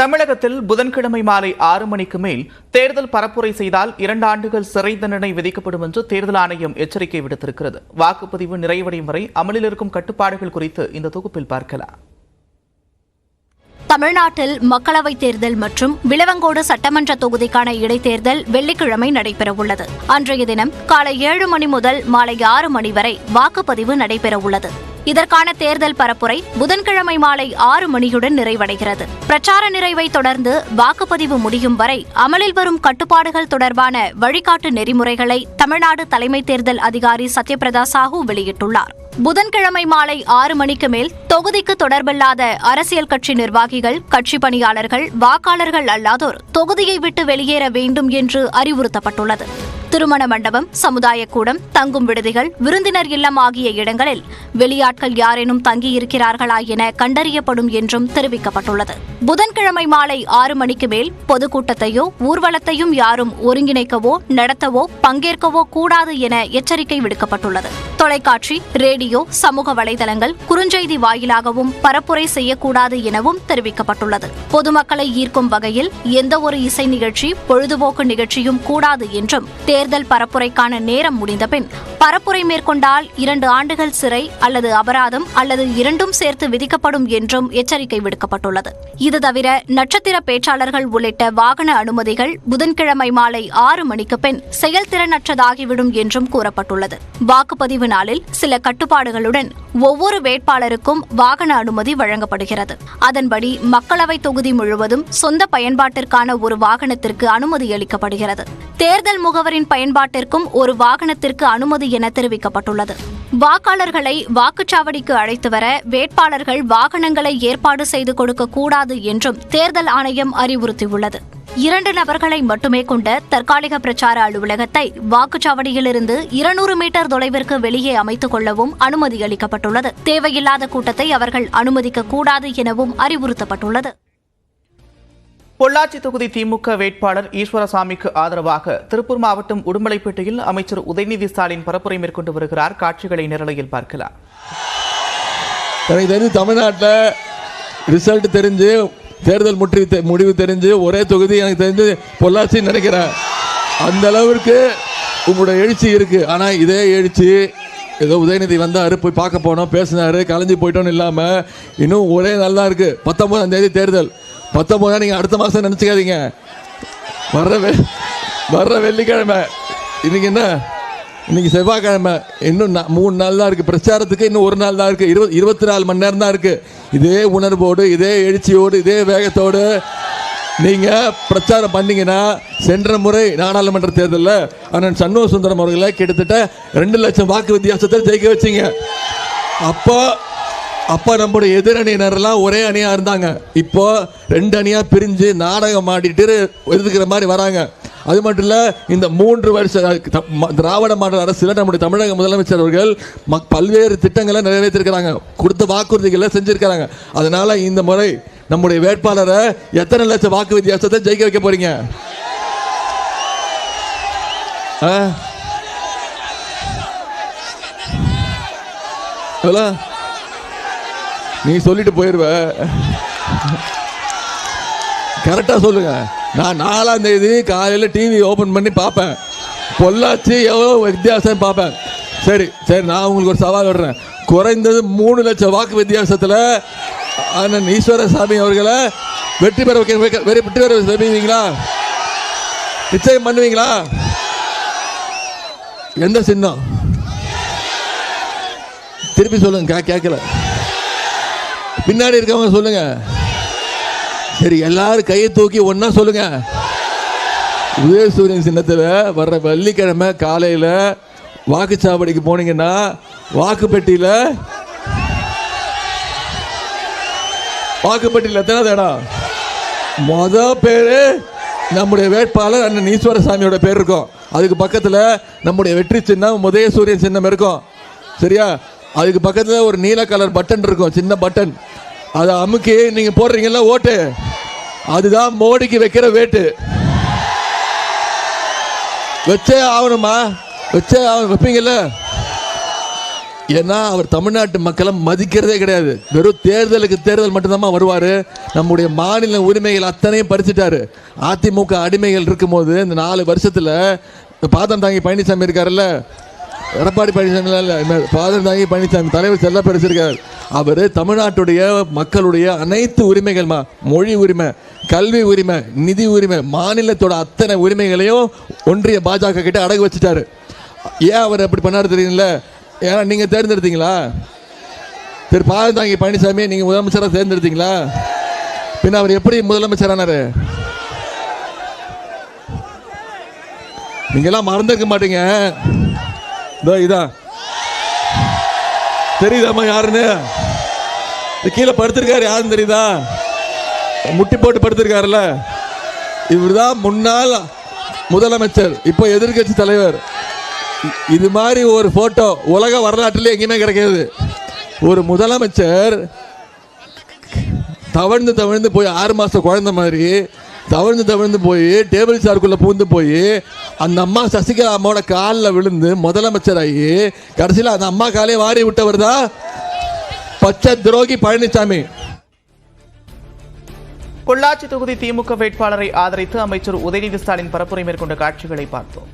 தமிழகத்தில் புதன்கிழமை மாலை ஆறு மணிக்கு மேல் தேர்தல் பரப்புரை செய்தால் இரண்டு ஆண்டுகள் சிறை தண்டனை விதிக்கப்படும் என்று தேர்தல் ஆணையம் எச்சரிக்கை விடுத்திருக்கிறது. வாக்குப்பதிவு நிறைவடையும் வரை அமலில் இருக்கும் கட்டுப்பாடுகள் குறித்து இந்த தொகுப்பில் பார்க்கலாம். தமிழ்நாட்டில் மக்களவைத் தேர்தல் மற்றும் விளவங்கோடு சட்டமன்ற தொகுதிக்கான இடைத்தேர்தல் வெள்ளிக்கிழமை நடைபெறவுள்ளது. அன்றைய தினம் காலை ஏழு மணி முதல் மாலை ஆறு மணி வரை வாக்குப்பதிவு நடைபெறவுள்ளது. இதற்கான தேர்தல் பரப்புரை புதன்கிழமை மாலை ஆறு மணியுடன் நிறைவடைகிறது. பிரச்சார நிறைவை தொடர்ந்து வாக்குப்பதிவு முடியும் வரை அமலில் வரும் கட்டுப்பாடுகள் தொடர்பான வழிகாட்டு நெறிமுறைகளை தமிழ்நாடு தலைமை தேர்தல் அதிகாரி சத்யபிரதா சாஹூ வெளியிட்டுள்ளார். புதன்கிழமை மாலை ஆறு மணிக்கு மேல் தொகுதிக்கு தொடர்பில்லாத அரசியல் கட்சி நிர்வாகிகள் கட்சி பணியாளர்கள் வாக்காளர்கள் அல்லாதோர் தொகுதியை விட்டு வெளியேற வேண்டும் என்று அறிவுறுத்தப்பட்டுள்ளது. திருமண மண்டபம் சமுதாய கூடம் தங்கும் விடுதிகள் விருந்தினர் இல்லம் ஆகிய இடங்களில் வெளியாட்கள் யாரேனும் தங்கியிருக்கிறார்களா என கண்டறியப்படும் என்றும் தெரிவிக்கப்பட்டுள்ளது. புதன்கிழமை மாலை ஆறு மணிக்கு மேல் பொதுக்கூட்டத்தையோ ஊர்வலத்தையும் யாரும் ஒருங்கிணைக்கவோ நடத்தவோ பங்கேற்கவோ கூடாது என எச்சரிக்கை விடுக்கப்பட்டுள்ளது. தொலைக்காட்சி ரேடியோ சமூக வலைதளங்கள் குறுஞ்செய்தி வாயிலாகவும் பரப்புரை செய்யக்கூடாது எனவும் தெரிவிக்கப்பட்டுள்ளது. பொதுமக்களை ஈர்க்கும் வகையில் எந்தவொரு இசை நிகழ்ச்சி பொழுதுபோக்கு நிகழ்ச்சியும் கூடாது என்றும் தேர்தல் பரப்புரைக்கான நேரம் முடிந்தபின் பரப்புரை மேற்கொண்டால் இரண்டு ஆண்டுகள் சிறை அல்லது அபராதம் அல்லது இரண்டும் சேர்த்து விதிக்கப்படும் என்றும் எச்சரிக்கை விடுக்கப்பட்டுள்ளது. இது தவிர நட்சத்திர பேச்சாளர்கள் உள்ளிட்ட வாகன அனுமதிகள் புதன்கிழமை மாலை ஆறு மணிக்கு பின் செயல்திறனற்றதாகிவிடும் என்றும் கூறப்பட்டுள்ளது. வாக்குப்பதிவு நாளில் சில கட்டுப்பாடுகளுடன் ஒவ்வொரு வேட்பாளருக்கும் வாகன அனுமதி வழங்கப்படுகிறது. அதன்படி மக்களவை தொகுதி முழுவதும் சொந்த பயன்பாட்டிற்கான ஒரு வாகனத்திற்கு அனுமதி அளிக்கப்படுகிறது. தேர்தல் முகவரின் பயன்பாட்டிற்கும் ஒரு வாகனத்திற்கு அனுமதி என தெரிவிக்கப்பட்டுள்ளது. வாக்காளர்களை வாக்குச்சாவடிக்கு அழைத்து வர வேட்பாளர்கள் வாகனங்களை ஏற்பாடு செய்து கொடுக்க கூடாது என்றும் தேர்தல் ஆணையம் அறிவுறுத்தியுள்ளது. இரண்டு நபர்களை மட்டுமே கொண்ட தற்காலிக பிரச்சார அலுவலகத்தை வாக்குச்சாவடியிலிருந்து இருநூறு மீட்டர் தொலைவிற்கு வெளியே அமைத்துக் கொள்ளவும் அனுமதி அளிக்கப்பட்டுள்ளது. தேவையில்லாத கூட்டத்தை அவர்கள் அனுமதிக்க கூடாது எனவும் அறிவுறுத்தப்பட்டுள்ளது. பொள்ளாச்சி தொகுதி திமுக வேட்பாளர் ஈஸ்வரசாமிக்கு ஆதரவாக திருப்பூர் மாவட்டம் உடுமலைப்பேட்டையில் அமைச்சர் உதயநிதி ஸ்டாலின் பரப்புரை மேற்கொண்டு வருகிறார். காட்சிகளை நிரலையில் பார்க்கலாம். தமிழ்நாட்டில் ரிசல்ட் தெரிஞ்சு தேர்தல் முற்றி தெ- முடிவு தெரிஞ்சு ஒரே தொகுதி எனக்கு தெரிஞ்சு பொள்ளாச்சின்னு நினைக்கிறேன். அந்த அளவிற்கு உங்களோட எழுச்சி இருக்கு. ஆனால் இதே எழுச்சி ஏதோ உதயநிதி வந்தார் போய் பார்க்க போனோம் பேசினாரு கலைஞ்சு போயிட்டோன்னு இல்லாமல் இன்னும் ஒரே நல்லா இருக்குது பத்தொன்பதாம் தேதி தேர்தல். பத்தொன்பதாம் நீங்கள் அடுத்த மாதம் நினச்சிக்காதீங்க. வர்ற வெ வர்ற வெள்ளிக்கிழமை. இன்னைக்கு என்ன? இன்னைக்கு செவ்வாய்க்கிழமை இன்னும் நான் மூணு நாள் தான் இருக்குது பிரச்சாரத்துக்கு இன்னும் ஒரு நாள் தான் இருக்குது இருபது இருபத்தி நாலு மணி நேரம் தான் இருக்குது இதே உணர்வோடு இதே எழுச்சியோடு இதே வேகத்தோடு நீங்கள் பிரச்சாரம் பண்ணீங்கன்னா சென்ற முறை நாடாளுமன்ற தேர்தலில் அண்ணன் சண்முக சுந்தரம் அவர்களை கிட்டத்தட்ட ரெண்டு லட்சம் வாக்கு வித்தியாசத்தில் ஜெயிக்க வச்சீங்க. அப்போ அப்போ நம்முடைய எதிரணியினரெல்லாம் ஒரே அணியாக இருந்தாங்க. இப்போ ரெண்டு அணியாக பிரிஞ்சு நாடகம் ஆடிட்டு எதிர்க்கிற மாதிரி வராங்க. அது மட்டும் இல்லை இந்த மூன்று வருஷ த- திராவிட மாடல் அரசில் நம்முடைய தமிழக முதலமைச்சர் அவர்கள் மக் பல்வேறு திட்டங்களை நிறைவேற்றிருக்கிறாங்க. கொடுத்த வாக்குறுதிகளை செஞ்சிருக்கிறாங்க. அதனால இந்த முறை நம்முடைய வேட்பாளரை எத்தனை லட்சம் வாக்கு வித்தியாசத்தை ஜெயிக்க வைக்க போறீங்க? எவ்வளோ நீ சொல்லிட்டு போயிடுவ கரெக்டாக சொல்லுங்க. நான் நாலாம் தேதி காலையில் டிவி ஓப்பன் பண்ணி பார்ப்பேன். பொள்ளாச்சி எவ்வளோ வித்தியாசம் பார்ப்பேன். சரி சரி நான் உங்களுக்கு ஒரு சவால் விடுறேன். குறைந்தது மூணு லட்சம் வாக்கு வித்தியாசத்தில் அண்ணன் ஈஸ்வரசாமி அவர்களை வெற்றி பெற வைக்க வைக்க- வெற்றி பெற வைப்பீங்களா நிச்சயம் பண்ணுவீங்களா? எந்த சின்னம்? திருப்பி சொல்லுங்க கே- கேட்கல. பின்னாடி இருக்கவங்க சொல்லுங்க. சரி எல்லாரும் கையை தூக்கி ஒன்னா சொல்லுங்க. உதயசூரியன் சின்னத்தில் வர்ற வெள்ளிக்கிழமை காலையில் வாக்குச்சாவடிக்கு போனீங்கன்னா வாக்குப்பெட்டியில் வாக்குப்பட்டியில் எத்தனை இடம்? மொத பேர் நம்முடைய வேட்பாளர் அண்ணன் ஈஸ்வரசாமியோட பேர் இருக்கும். அதுக்கு பக்கத்தில் நம்முடைய வெற்றி சின்னம் உதயசூரியன் சின்னம் இருக்கும். சரியா? அதுக்கு பக்கத்தில் ஒரு நீல கலர் பட்டன் இருக்கும் சின்ன பட்டன். அதை அமுக்கி நீங்கள் போடுறீங்கல்ல ஓட்டு. அதுதான் மோடிக்கு வைக்கிற வேட்டு. வச்சே ஆகணுமா? வச்சே ஆகணும் வைப்பீங்கல்ல? ஏன்னா அவர் தமிழ்நாட்டு மக்களை மதிக்கிறதே கிடையாது. வெறும் தேர்தலுக்கு தேர்தல் மட்டும்தான் வருவார். நம்முடைய மாநில உரிமைகள் அத்தனையும் பறிச்சுட்டாரு. அதிமுக அடிமைகள் இருக்கும்போது இந்த நாலு வருஷத்தில் பாதம் தாங்கி பழனிசாமி இருக்காருல்ல எடப்பாடி பழனிசாமி இல்லை. பாதம் தாங்கி பழனிசாமி தலைவர் செல்ல இருக்கார் அவர் தமிழ்நாட்டுடைய மக்களுடைய அனைத்து உரிமைகள்மா மொழி உரிமை கல்வி உரிமை நிதி உரிமை மாநிலத்தோட அத்தனை உரிமைகளையும் ஒன்றிய பாஜக கிட்ட அடகு வச்சுட்டாரு. ஏன் அவர் அப்படி பண்ணாரு தெரியுங்கள ஏன்னா நீங்கள் தேர்ந்தெடுத்தீங்களா? திரு பாதந்தாங்கி பழனிசாமி நீங்கள் முதலமைச்சராக தேர்ந்தெடுத்தீங்களா? பின்ன அவர் எப்படி முதலமைச்சரானாரு? நீங்கெல்லாம் மறந்துருக்க மாட்டீங்க. இதோ இதான் தெரியுதாம்மா யாருன்னு? கீழே படுத்திருக்காரு யாருன்னு தெரியுதா? முட்டி போட்டு படுத்திருக்காருல்ல. இவர்தான் முன்னாள் முதலமைச்சர் இப்போ எதிர்க்கட்சி தலைவர். இது மாதிரி ஒரு போட்டோ உலக வரலாற்றிலே எங்கேயுமே கிடைக்காது. ஒரு முதலமைச்சர் தவழ்ந்து தவழ்ந்து போய் ஆறு மாத குழந்த மாதிரி தவழ்ந்து தவழ்ந்து போய் டேபிள் சாருக்குள்ளே பூந்து போய் அந்த அம்மா சசிகலா அம்மாவோட காலில் விழுந்து முதலமைச்சராகி கடைசியில் அந்த அம்மா காலே வாரி விட்டவர் தான் பச்சை துரோகி பழனிசாமி பொள்ளாச்சி தொகுதி திமுக வேட்பாளரை ஆதரித்து அமைச்சர் உதயநிதி ஸ்டாலின் பரப்புரை மேற்கொண்ட காட்சிகளை பார்த்தோம்.